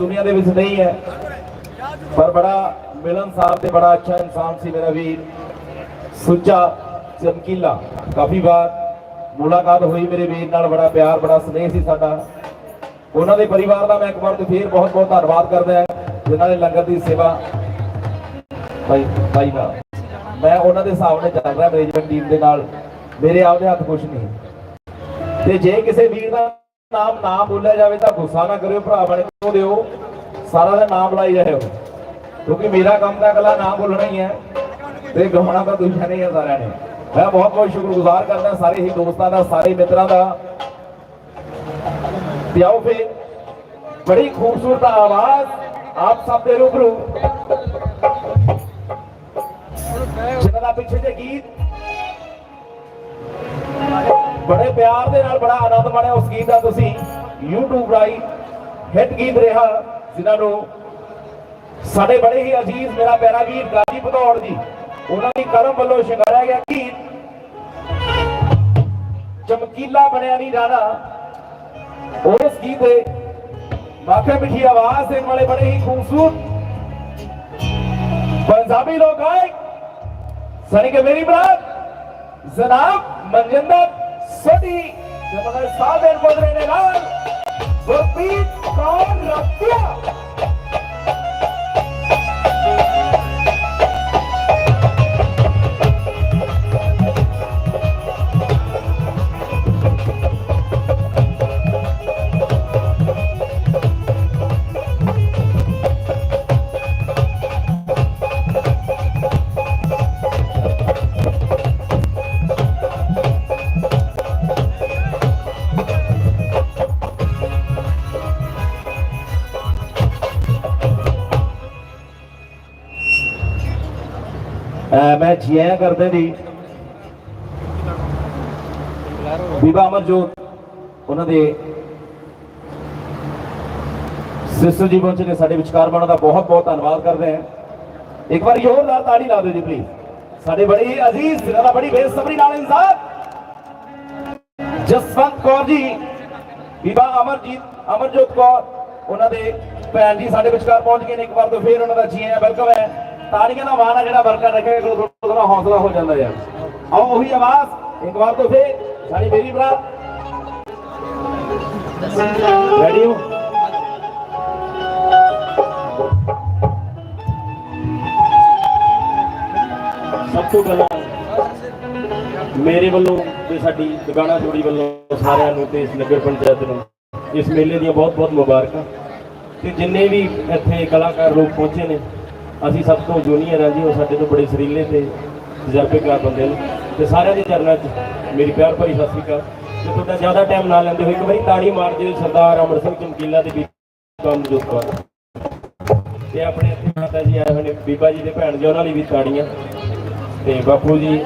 ਦੁਨੀਆ ਦੇ ਵਿੱਚ ਨਹੀਂ ਹੈ, ਪਰ ਬੜਾ ਮਿਲਨਸਾਰ ਤੇ ਬੜਾ ਅੱਛਾ ਇਨਸਾਨ ਸੀ ਮੇਰਾ ਵੀਰ। ਸੁੱਚਾ ਚਮਕੀਲਾ, ਕਾਫੀ ਵਾਰ ਮੁਲਾਕਾਤ ਹੋਈ ਮੇਰੇ ਵੀਰ ਨਾਲ, ਬੜਾ ਪਿਆਰ, ਬੜਾ ਸਨੇਹ ਸੀ ਸਾਡਾ। ਉਹਨਾਂ ਦੇ ਪਰਿਵਾਰ ਦਾ ਮੈਂ ਇੱਕ ਵਾਰ ਤੇ ਫੇਰ ਬਹੁਤ ਬਹੁਤ ਧੰਨਵਾਦ ਕਰਦਾ ਜਿਨ੍ਹਾਂ ਨੇ ਲੰਗਰ ਦੀ ਸੇਵਾ ਭਾਈ ਭਾਈ ਦਾ ਮੈਂ ਉਹਨਾਂ ਦੇ ਹਿਸਾਬ ਨਾਲ ਚੱਲ ਰਿਹਾ ਮੈਨੇਜਮੈਂਟ ਟੀਮ ਦੇ ਨਾਲ। ਮੇਰੇ ਆਪਦੇ ਹੱਥ ਕੁਝ ਨਹੀਂ। ਤੇ ਜੇ ਕਿਸੇ ਵੀਰ ਦਾ ਨਾਮ ਨਾ ਬੋਲਿਆ ਜਾਵੇ ਤਾਂ ਗੁੱਸਾ ਨਾ ਕਰਿਓ, ਭਰਾ ਬਣੇ ਕੋ ਦਿਓ ਸਾਰਾ ਦਾ ਨਾਮ ਲਾਈ ਰਹਿਓ ਕਿਉਂਕਿ ਮੇਰਾ ਕੰਮ ਤਾਂ ਇਕੱਲਾ ਨਾਮ ਬੋਲਣਾ ਹੀ ਹੈ। ਤੇ ਗਾਉਣਾ ਤਾਂ ਦੂਜਾ ਨਹੀਂ ਹੈ ਸਾਰਿਆਂ ਨੇ। ਮੈਂ ਬਹੁਤ ਬਹੁਤ ਸ਼ੁਕਰਗੁਜ਼ਾਰ ਕਰਦਾ ਸਾਰੇ ਹੀ ਦੋਸਤਾਂ ਦਾ, ਸਾਰੇ ਮਿੱਤਰਾਂ ਦਾ। ਤੇ ਆਓ ਫਿਰ, ਬੜੀ ਖੂਬਸੂਰਤ ਆਵਾਜ਼ ਆਪ ਸਭ ਦੇ ਰੂਬਰੂ। ਜਿਨ੍ਹਾਂ ਦਾ ਪਿੱਛੇ ਜੇ ਗੀਤ ਬੜੇ ਪਿਆਰ ਦੇ ਨਾਲ, ਬੜਾ ਆਨੰਦ ਮਾਣਿਆ ਉਸ ਗੀਤ ਦਾ ਤੁਸੀਂ। YouTube ਰਾਈ ਹਿੱਟ ਗੀਤ ਰਿਹਾ, ਜਿਨ੍ਹਾਂ ਨੂੰ ਸਾਡੇ ਬੜੇ ਹੀ ਅਜ਼ੀਜ਼ ਮੇਰਾ ਪਿਆਰਾ ਵੀਰ ਗਾਜੀ ਭਦੌੜ ਜੀ, ਉਹਨਾਂ ਦੀ ਕਰਮ ਵੱਲੋਂ ਸ਼ਿੰਗਾਰਿਆ ਗਿਆ ਗੀਤ। ਚਮਕੀਲਾ ਬਣਿਆ ਨਹੀਂ ਰਾਣਾ। ਉਸ ਗੀਤ ਦੇ ਮਾਖੇ ਮਿੱਠੀ ਆਵਾਜ਼ ਦੇਣ ਵਾਲੇ ਬੜੇ ਹੀ ਖੂਬਸੂਰਤ ਪੰਜਾਬੀ ਲੋਕ ਆਏ। ਸਨੀ ਕੇ ਮੇਰੀ ਬਰਾਤ, ਜਨਾਬ ਮਨਜਿੰਦਰ। सदी साधन बदलेले लाल गोपीत कौन रक्ती ਜੀ ਆਇਆਂ ਕਰਦੇ ਦੀ। ਬੀਬਾ ਅਮਰਜੋਤ, ਉਹਨਾਂ ਦੇ ਸਿਸਟਰ ਜੀ ਪਹੁੰਚੇ ਨੇ, ਸਾਡੇ ਵਿਚਕਾਰ ਬਣਨ ਦਾ ਬਹੁਤ ਬਹੁਤ ਧੰਨਵਾਦ ਕਰਦੇ ਹਾਂ। ਇੱਕ ਵਾਰ ਜ਼ੋਰਦਾਰ ਤਾੜੀ ਲਾ ਦਿਓ ਜੀ ਪਲੀਜ਼ ਸਾਡੇ ਬੜੇ ਅਜ਼ੀਜ਼ ਜਿਨ੍ਹਾਂ ਦਾ ਬੜੀ ਬੇਸਬਰੀ ਨਾਲ ਇਨਸਾਨ ਜਸਵੰਤ ਕੌਰ ਜੀ, ਬੀਬਾ ਅਮਰਜੀਤ, ਅਮਰਜੋਤ ਕੌਰ, ਉਹਨਾਂ ਦੇ ਭੈਣ ਜੀ ਸਾਡੇ ਵਿਚਕਾਰ ਪਹੁੰਚ ਗਏ ਨੇ। ਇੱਕ ਵਾਰ ਤੋਂ ਫੇਰ ਉਹਨਾਂ ਦਾ ਜੀ ਆਇਆਂ ਵੈਲਕਮ ਹੈ। ਤਾੜੀਆਂ ਦਾ ਮਾਣ ਜਿਹੜਾ ਵਰਕਰ ਰੱਖੇ ਥੋੜਾ ਥੋੜਾ ਹੌਸਲਾ ਹੋ ਜਾਂਦਾ ਯਾਰ। ਆਓ, ਉਹੀ ਆਵਾਜ਼। ਇੱਕ ਵਾਰ ਤੋਂ ਫੇਰ, ਸਾਡੀ ਮੇਰੀ ਭਰਾ। ਰੈਡੀ ਹੋ? ਸਭ ਤੋਂ ਪਹਿਲਾਂ, ਮੇਰੇ ਵੱਲੋਂ ਤੇ ਸਾਡੀ ਦੁਕਾਨਾ ਜੋੜੀ ਵੱਲੋਂ ਸਾਰਿਆਂ ਨੂੰ ਤੇ ਇਸ ਨਗਰ ਪੰਚਾਇਤ ਨੂੰ ਇਸ ਮੇਲੇ ਦੀਆਂ ਬਹੁਤ-ਬਹੁਤ ਮੁਬਾਰਕਾਂ। ਤੇ ਜਿੰਨੇ ਵੀ ਇੱਥੇ ਕਲਾਕਾਰ ਲੋਕ ਪਹੁੰਚੇ ਨੇ ਅਸੀਂ ਸਭ ਤੋਂ ਜੂਨੀਅਰ ਹਾਂ ਜੀ, ਉਹ ਸਾਡੇ ਤੋਂ ਬੜੇ ਸਰੀਲੇ ਤੇ ਤਜਰਬੇਕਾਰ ਬੰਦੇ ਨੇ। ਤੇ ਸਾਰਿਆਂ ਦੇ ਚਰਨਾਂ 'ਚ ਮੇਰੀ ਪਿਆਰ ਭਰੀ ਸਤਿ ਸ੍ਰੀ ਅਕਾਲ। ਤੇ ਤੁਹਾਡਾ ਜ਼ਿਆਦਾ ਟਾਈਮ ਨਾ ਲੈਂਦੇ ਹੋਏ ਇੱਕ ਵਾਰੀ ਤਾੜੀ ਮਾਰ ਦਿਓ ਸਰਦਾਰ ਅਮਰ ਸਿੰਘ ਚਮਕੀਲਾ ਤੇ ਬੀਬਾ ਅਮਰਜੋਤ ਕੌਰ। ਤੇ ਆਪਣੇ ਇੱਥੇ ਮਾਤਾ ਜੀ ਆਏ ਹੋਏ ਬੀਬਾ ਜੀ ਦੇ ਭੈਣ ਜੀ, ਉਹਨਾਂ ਲਈ ਵੀ ਤਾੜੀਆਂ। ਤੇ ਬਾਪੂ ਜੀ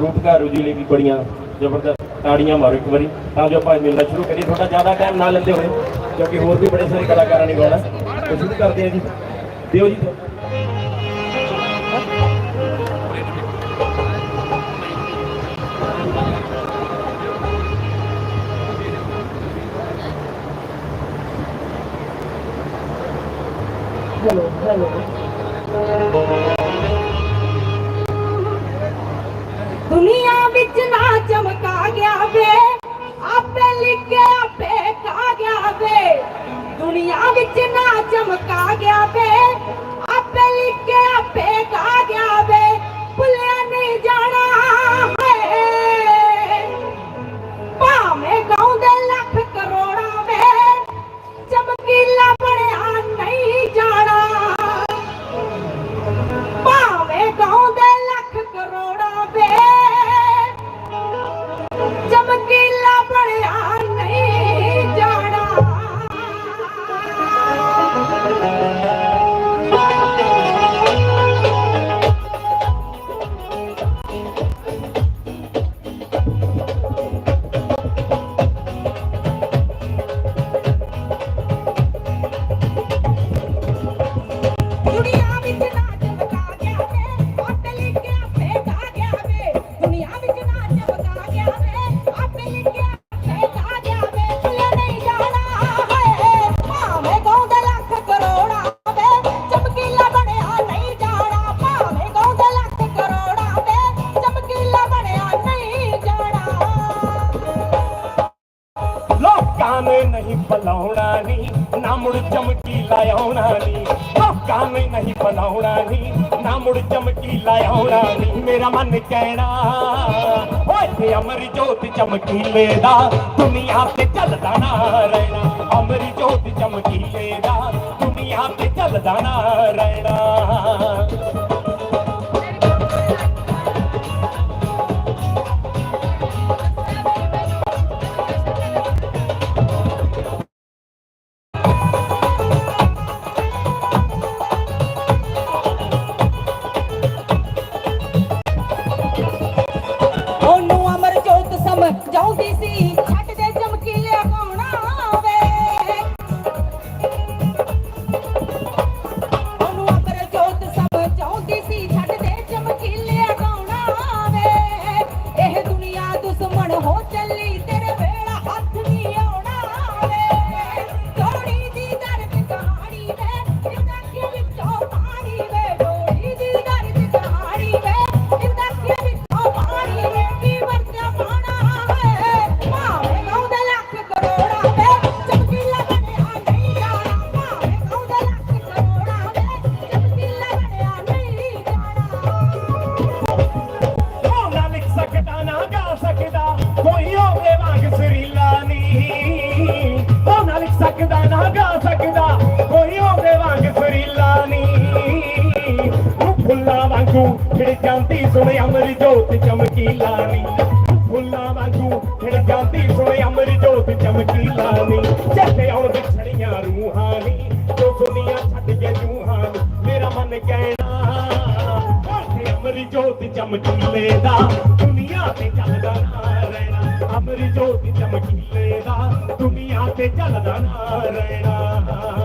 ਰੂਪਕਾਰੂ ਜੀ ਲਈ ਵੀ ਬੜੀਆਂ ਜ਼ਬਰਦਸਤ ਤਾੜੀਆਂ ਮਾਰੋ ਇੱਕ ਵਾਰੀ। ਤਾਂ ਜੋ ਆਪਾਂ ਮਿਲਣਾ ਸ਼ੁਰੂ ਕਰੀਏ। ਤੁਹਾਡਾ ਜ਼ਿਆਦਾ ਟਾਈਮ ਨਾ ਲੈਂਦੇ ਹੋਏ, ਕਿਉਂਕਿ ਹੋਰ ਵੀ ਬੜੇ ਸਾਰੇ ਕਲਾਕਾਰਾਂ ਨੇ ਗਾਉਣਾ। ਤੇ ਸ਼ੁਰੂ ਕਰਦੇ ਹਾਂ ਜੀ। ਦਿਓ ਜੀ। ਦੁਨੀਆ ਵਿੱਚ ਨਾ ਚਮਕਾ ਗਿਆ ਵੇ ਆਪੇ ਲਿਖੇ ਆਪੇ ਕਾ ਗਿਆ ਵੇ ਦੁਨੀਆ ਵਿੱਚ ਨਾ ਚਮਕਾ ਗਿਆ ਵੇ ਆਪੇ ਮੁੜ ਚਮਕੀ ਲਾਉਣਾ ਨੀ। ਲੋਕਾਂ ਨੇ ਨਹੀਂ ਬਣਾਉਣਾ ਨੀ। ਨਾ ਮੁੜ ਚਮਕੀ ਲਾਉਣਾ ਨੀ। ਮੇਰਾ ਮਨ ਕਹਿਣਾ, ਓਏ ਤੇ ਅਮਰ ਜੋਤ ਚਮਕੀਲੇ ਦਾ ਦੁਨੀਆ ਤੇ ਚੱਲਦਾ ਨਾ ਰਹਿਣਾ। ਅਮਰ ਜੋਤ ਚਮਕੀਲੇ ਦਾ ਦੁਨੀਆ ਤੇ ਚੱਲਦਾ ਨਾ ਰਹਿਣਾ। ਵਾਂਗੂ ਖਿੜ ਜਾਂਦੀ ਸੁਣ ਅਮਰ ਜੋਤ ਚਮਕੀਲਾ ਨਹੀਂ ਫੁੱਲਾਂ ਵਾਂਗੂ ਖਿੜ ਜਾਂਦੀ ਸੁਣ ਅਮਰ ਜੋਤ ਚਮਕੀਲਾ ਨਹੀਂ ਚੱਲੇ ਆਉਣ ਵਿਛੜੀਆਂ ਰੂਹਾਂ ਨਹੀਂ ਜੋ ਦੁਨੀਆ ਛੱਡ ਕੇ ਜੂਹਾਂ ਨੀ, ਮੇਰਾ ਮਨ ਕਹਿਣਾ ਓਏ ਅਮਰ ਜੋਤ ਚਮਕੀਲੇ ਦਾ ਦੁਨੀਆ ਤੇ ਚੱਲਦਾ ਨਾ ਰਹਿਣਾ। ਅਮਰ ਜੋਤ ਚਮਕੀਲੇ ਦਾ ਦੁਨੀਆ ਤੇ ਚੱਲਦਾ ਨਾ ਰਹਿਣਾ।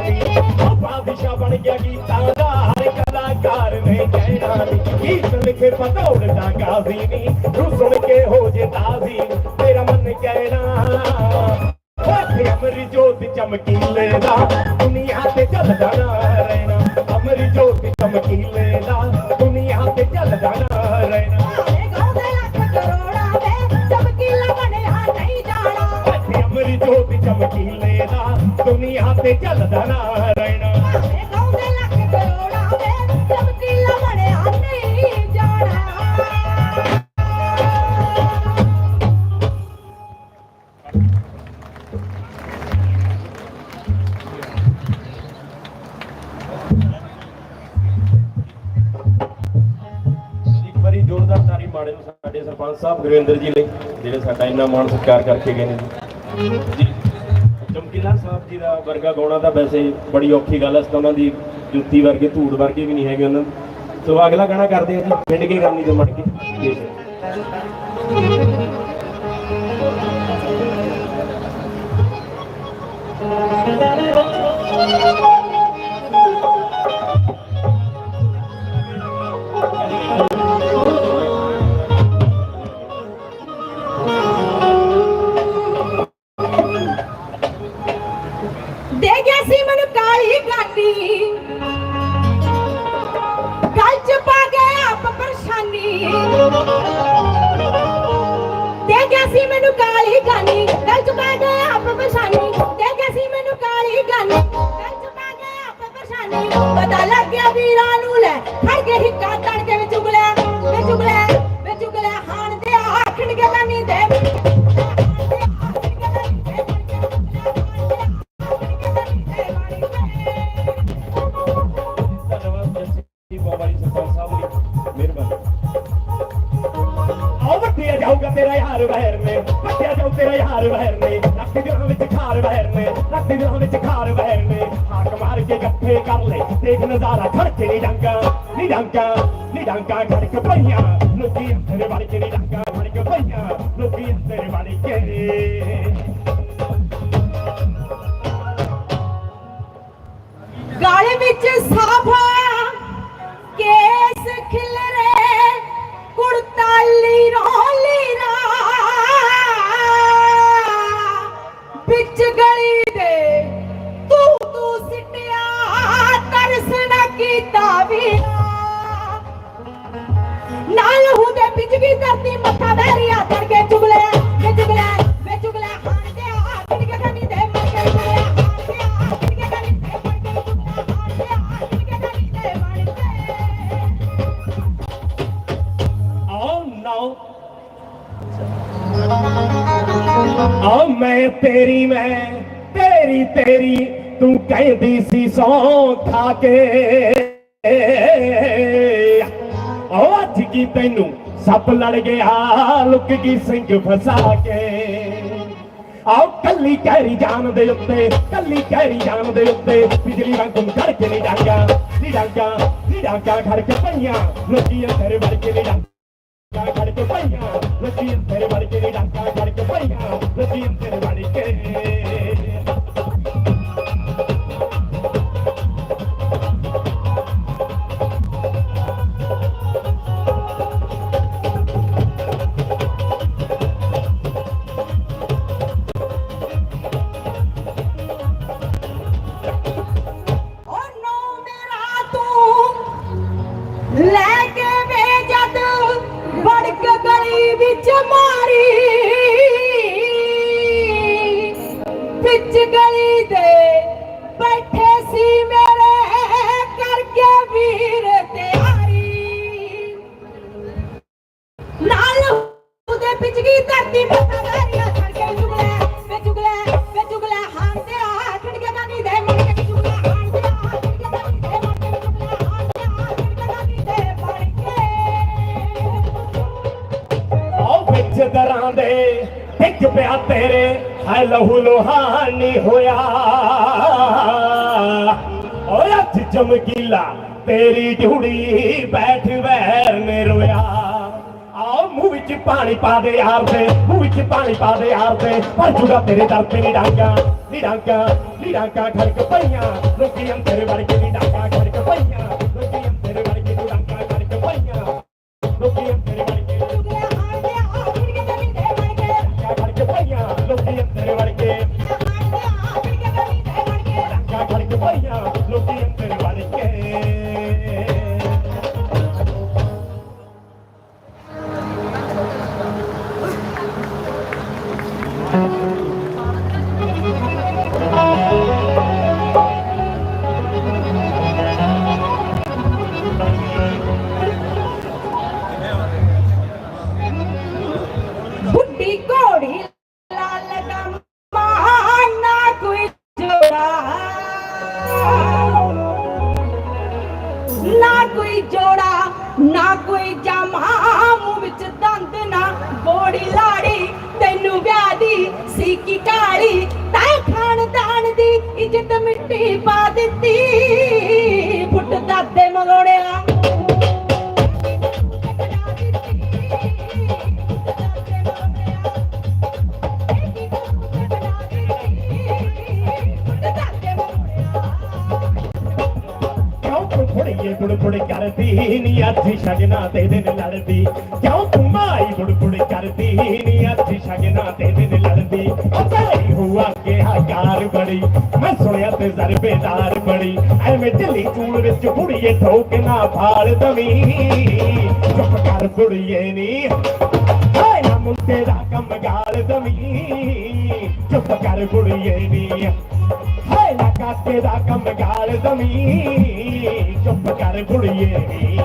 ਕਹਿਣਾ ਨੀ ਉਹ ਬਾਦਸ਼ਾਹ ਬਣ ਗਿਆ ਗੀਤਾਂ ਦਾ ਹਰ ਕਲਾਕਾਰ ਨੇ ਕਹਿਣਾ ਨੀ ਗੀਤ ਲਿਖੇ ਪਤੌੜ ਦਾ ਗਾਜ਼ੀ ਨੀ। ਬਰਨਾਲੇ ਨੂੰ, ਸਾਡੇ ਸਰਪੰਚ ਸਾਹਿਬ, ਗੁਰਿੰਦਰ ਜੀ ਨੇ ਜਿਹੜੇ ਸਾਡਾ ਇੰਨਾ ਮਾਣ ਸਤਿਕਾਰ ਕਰਕੇ ਗਏ ਨੇ ਜੀ। ਚਮਕੀਲਾ ਸਾਹਿਬ ਜੀ ਦਾ ਵਰਗਾ ਗਾਉਣਾ ਤਾਂ ਵੈਸੇ ਬੜੀ ਔਖੀ ਗੱਲ ਹੈ ਤਾਂ ਉਹਨਾਂ ਦੀ ਜੁੱਤੀ ਵਰਗੇ, ਧੂੜ ਵਰਗੇ ਵੀ ਨਹੀਂ ਹੈਗੇ ਉਹਨਾਂ ਸੋ ਅਗਲਾ ਗਾਣਾ ਕਰਦੇ ਆ ਜੀ, ਪਿੰਡ ਕੀ ਕਰਨੀ ਤੇ ਮੜ ਕੇ ਪਤਾ ਵੀਰਾਂ ਨੂੰ ਲੈ। ਖੜ ਕੇ ਹਿੱਕਾ ਤੜ ਕੇ ਵਿੱਚ ਉਗਲਿਆ ਵਿੱਚ ਉਗਲਿਆ ਵਿੱਚ ਉਗਲਿਆ ਹਾਣ ਦੇ ਆਖਣ ਕੇ ਗਾਨੀ ਦੇ ਧੰਨਵਾਦ ਆਓ ਵੱਟਿਆ ਜਾਊਗਾ ਤੇਰਾ ਯਾਰ ਵਹਿਰ ਨੇ। ਵੱਟਿਆ ਜਾਊ ਤੇਰਾ ਯਾਰ ਵਹਿਰ ਨੇ। ਲੱਖ ਦਿਨਾਂ ਵਿੱਚ ਖਾਰ ਵਹਿਰ ਨੇ। ਲੱਖ ਦਿਨਾਂ ਵਿੱਚ ਖਾਰ ਵਹਿਰ ਨੇ। ਹਾਕ ਮਾਰ ਕਰ ਲੈ। ਦੇਖ ਨਜ਼ਾਰਾ ਖੜਕੇ ਨਹੀਂ ਡਾਂਗਾ ਨਹੀਂ ਡਾਂਗਾ ਨਹੀਂ ਡਾਂਗਾ, ਖੜਕ ਪਈਆਂ। ਲੋਕੀ ਅੰਦਰ ਵੜ ਕੇ ਡਾਂਗਾ, ਖੜਕ ਪਈਆਂ। ਲੋਕੀ ਅੰਦਰ ਵੜ ਕੇ। ਗਾਲੇ ਵਿੱਚ ਸਾਫਾ, ਕੇਸ ਖਿਲਰੇ, ਕੁੜਤਾ ਲੀਰੋ ਲੀਰਾ ਵਿੱਚ ਗਲੀ ਦੇ ਤੂੰ ਕੀਤਾ ਵੀਰਾ ਨਾਲ ਹੁੰਦੇ ਬਿਜਲੀ ਧਰਤੀ ਮੱਥਾ ਵਹਿਰੀਆ ਚੜ ਕੇ ਚੁਗਲੇ ਵੇ ਚੁਗਲੇ ਵੇ ਚੁਗਲੇ ਹਾਣ ਦੇ ਆ ਕਿੜ ਕੇ ਕਨੀ ਦੇ ਮਰ ਕੇ ਚੁਗਲੇ ਆ ਮੈਂ ਤੇਰੀ ਮੈਂ ਤੇਰੀ ਤੇਰੀ, ਤੂੰ ਕਹਿੰਦੀ ਸੀ ਸੌ ਖਾ ਕੇ। ਓ ਅੱਜ ਕੀ ਤੈਨੂੰ ਸੱਪ ਲੜ ਗਿਆ, ਲੁੱਕ ਗਈ ਸਿੰਘ ਫਸਾ ਕੇ। ਆਓ ਕੱਲੀ ਕਹਿਰੀ ਜਾਨ ਦੇ ਉੱਤੇ, ਕੱਲੀ ਕਹਿਰੀ ਜਾਨ ਦੇ ਉੱਤੇ। ਬਿਜਲੀ ਵਾਂਗੂ ਖੜ ਕੇ ਨਹੀਂ ਡਾਂਗਾ ਨਹੀਂ ਡਾਂਗਾ ਨਹੀਂ ਡਾਂਗਾ ਖੜ ਕੇ ਪਈਆਂ। ਲੋਕੀ ਅੰਦਰ ਵੜ ਕੇ ਨਹੀਂ ਡਾਂਗਾ ਡਾਂਗਾ ਕੇ ਪਈਆਂ। ਲੱਗੀ ਤੇਰੇ ਵੜ ਕੇ ਨੀ ਡਾਂਗਾ ਖੜ ਕੇ ਪਈਆਂ। ਲੱਗੀ ਤੇਰੇ ਵੜ ਕੇ। ਲਹੂ ਲੋਹਾਨੀ ਹੋਇਆ ਓਏ ਅੱਜ ਚਮਕੀਲਾ ਤੇਰੀ ਢੂੜੀ ਬੈਠ ਵੈਰ ਨੇ ਰੋਇਆ ਆਓ ਮੂੰਹ ਵਿੱਚ ਪਾਣੀ ਪਾ ਦੇ ਯਾਰ ਦੇ ਮੂੰਹ ਵਿੱਚ ਪਾਣੀ ਪਾ ਦੇ ਯਾਰ ਦੇ ਪਰ ਜੁਗਾ ਤੇਰੇ ਦਰ ਤੇ ਨੀ ਡਾਂਗਾ ਨੀ ਡਾਂਗਾ ਨੀ ਡਾਂਗਾ ਖੜਕ ਪਈਆਂ ਲੋਕੀ ਅੰਦਰ ਵੜ ਕੇ ਨੀ ਡਾਂਗਾ ਖੜਕ ਪਈਆਂ ਢਾਲੀ ਕੀ ਢਾਲੀ? ਤਾਈ ਖਾਨਦਾਨ ਦੀ ਇੱਜ਼ਤ ਮਿੱਟੀ ਪਾ ਦਿੱਤੀ। ਫੁੱਟ ਦਾਦੇ ਮਗੋੜਿਆ ਕਰਦੀ ਨੀ? ਅੱਥੀ ਸ਼ਗਨਾ ਤੇ ਦਿਨ ਲੜਦੀ। ਕਿਉਂ ਤੂੰ ਮਾਈ ਬੁੜਬੁੜ ਕਰਦੀ ਨੀ? ਅੱਥੀ ਸ਼ਗਨਾ ਤੇ ਦਿਨ ਲੜਦੀ ਉਹ ਤੇਰੀ ਹੁਆ ਕੇ ਹਕਾਰ ਬੜੀ ਮੈਂ ਸੁਣਿਆ ਤੇ ਜ਼ਰਬੇਦਾਰ ਬੜੀ ਐਵੇਂ ਢਿੱਲੀ ਚੂਲ ਵਿੱਚ ਬੁੜੀਏ ਠੋਕ ਨਾ ਫਾਲ ਦਵੀ ਚੁੱਪ ਕਰ ਬੁੜੀਏ ਨੀ ਹਾਏ ਨਾ ਮੁੰਡੇ ਦਾ ਕੰਮ ਗਾਲ ਦਵੀ ਚੁੱਪ ਕਰ ਬੁੜੀਏ ਨੀ ਹਾਏ ਨਾ ਕਾਕੇ ਦਾ ਕੰਮ ਗਾਲ ਦਵੀ ਚੁੱਪ ਕਰ ਬੁੜੀਏ ਨੀ।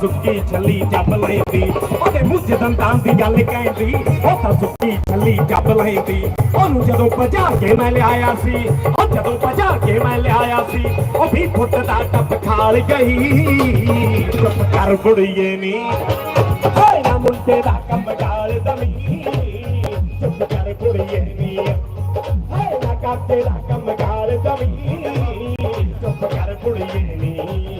ਸੁੱਕੀ ਛੱਲੀ ਜੱਬ ਲੈਂਦੀ। ਉਹਦੇ ਮੂੰਹ ਦੰਦਾਂ ਦੀ ਗੱਲ ਕਹਿੰਦੀ, ਉਹ ਤਾਂ ਸੁੱਕੀ ਛੱਲੀ ਜੱਬ ਲੈਂਦੀ। ਉਹਨੂੰ ਜਦੋਂ ਭਜਾ ਕੇ ਮੈਂ ਲਿਆਇਆ ਸੀ, ਉਹ ਜਦੋਂ ਭਜਾ ਕੇ ਮੈਂ ਲਿਆਇਆ ਸੀ, ਉਹ ਵੀ ਫੁੱਟ ਦਾ ਟੱਪ ਖਾਲ ਗਈ। ਚੁੱਪ ਕਰ ਬੁੜੀਏ ਨੀ। ਹਾਏ ਨਾ ਮੁੰਡੇ ਦਾ ਕੰਮ ਗਾਲ ਦਵੀ। ਚੁੱਪ ਕਰ ਕੁੜੀਏ ਨੀ। ਹਾਏ ਨਾ ਕਾਕੇ ਦਾ ਕੰਮ ਗਾਲ ਦਵੀ। ਚੁੱਪ ਕਰ ਕੁੜੀਏ ਨੀ।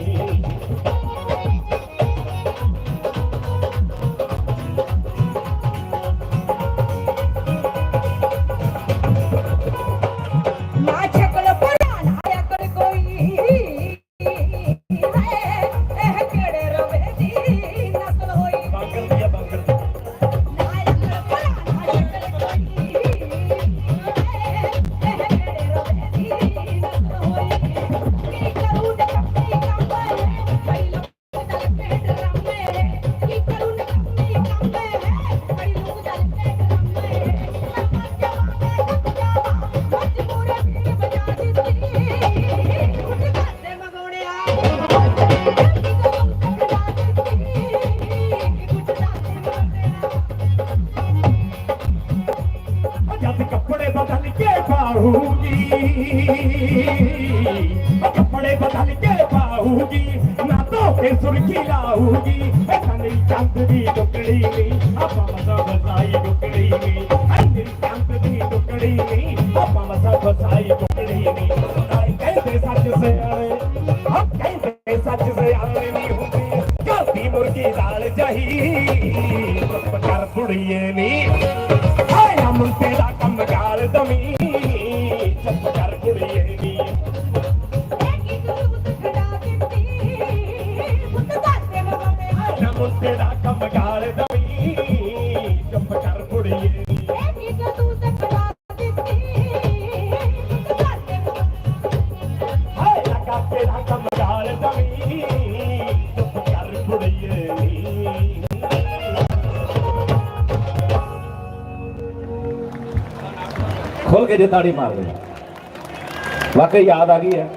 ਖੋਲ ਤਾੜੀ ਮਾਰ ਦੇ ਵਾਕਈ ਯਾਦ ਆ ਗਈ ਹੈ।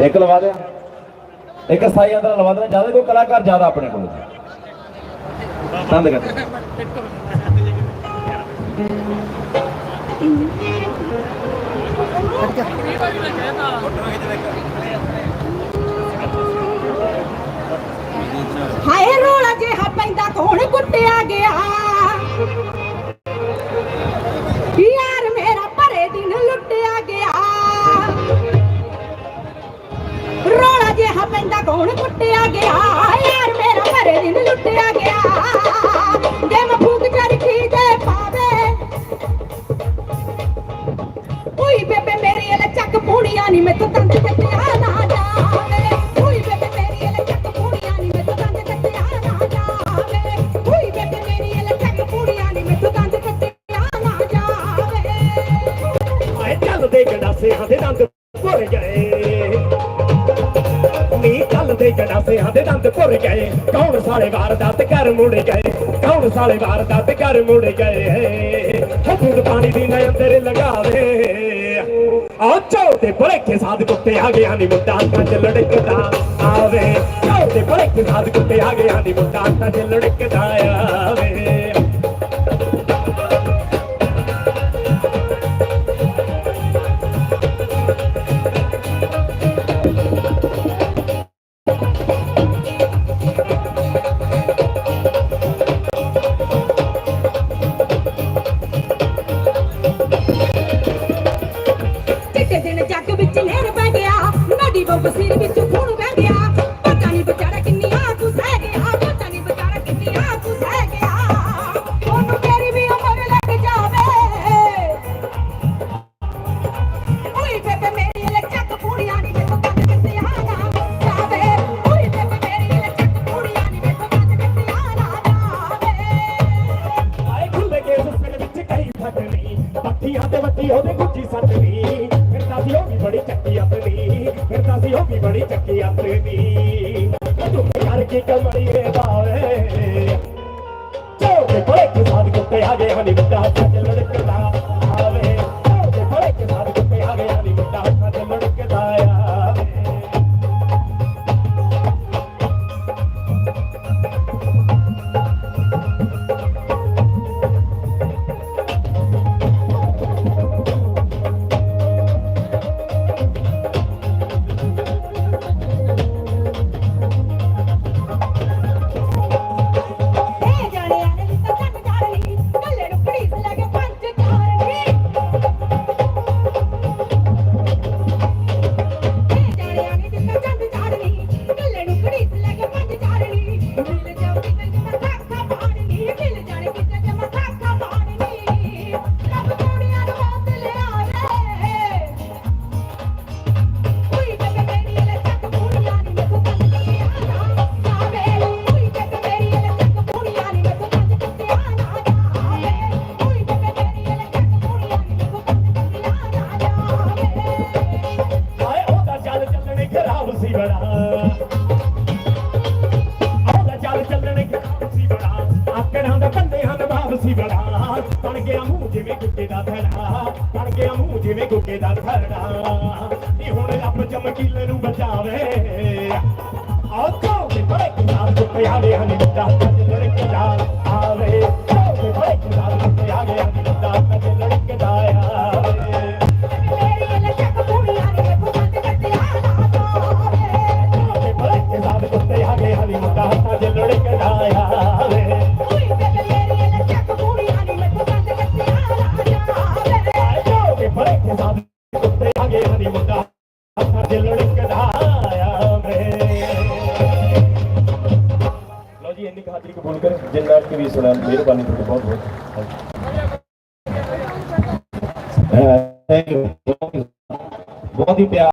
ਇੱਕ ਲਵਾ ਦਿਆ ਇੱਕ ਸਾਈ ਅੰਦਰ ਲਵਾ ਦੇਣਾ, ਜ਼ਿਆਦਾ ਕੋਈ ਕਲਾਕਾਰ ਜ਼ਿਆਦਾ ਆਪਣੇ ਕੋਲ ਤੰਦ ਕਰ। ਹਾਏ ਰੋਲਾ ਜਿਹਾ ਪੈਂਦਾ, ਕੌਣ ਕੁੱਟਿਆ ਗਿਆ? ਜਿਹਾ ਕੌਣ ਕੁੱਟਿਆ ਗਿਆ? ਯਾਰ ਮੇਰਾ ਭਰੇ ਦਿਨ ਲੁੱਟਿਆ ਗਿਆ। ਜੇ ਮੈਂ ਫੂਕ ਚਰਖੀ ਦੇ ਪਾਵੇ। ਉਈ ਬੇਬੇ, ਮੇਰੀ ਇਹ ਚੱਕ ਪੂੜੀਆਂ ਨਹੀਂ ਮੈਥੋਂ ਤੰਦ ਕੱਟਿਆ। ਮੁੜ ਗਏ, ਕੌਣ ਸਾਲੇ ਵਾਰਦਾਤ ਘਰ ਮੁੜ ਗਏ, ਕੌਣ ਸਾਲੇ ਵਾਰਦਾਤ ਕਰ ਮੁੜ ਗਏ? ਹੱਥੋਂ ਪਾਣੀ ਦੀ ਨਾ ਅੰਦਰ ਲਗਾਵੇ। ਆ ਚੋ ਤੇ ਬੜੇਖੇ ਸਾਧ ਕੁੱਤੇ ਆ ਗਿਆ ਨੀ ਮੁੰਡਾ ਚ ਲੜਕਦਾ ਆਵੇ। ਚੋ ਤੇ ਬੜੇਖੇ ਸਾਧ ਕੁੱਤੇ ਆ ਗਿਆ ਨੀ ਮੁੰਡਾ ਚ ਲੜਕਦਾ ਆਵੇ। साथियों की बड़ी चक्की प्रेमी तुम प्यार की कमड़ी रे बावे तो बड़े किसान कुत्ते आगे हनी बता ਰੱਬ ਚਮਕੀਲੇ ਨੂੰ ਬਚਾਵੇ। ਆਖੋ ਤੇ ਬੜੇ ਕਿਨਾਰ ਕੁੱਤੇ ਆਵੇ ਹਨ ਦਾ ਤਜਰ ਕਿਨਾਰ ਆਵੇ। ਤੇ ਕਿਨਾਰ ਕੁੱਤੇ ਆਵੇ ਹਨ ਦਾ ਤਜਰ ਕਿਨਾਰ ਆਵੇ।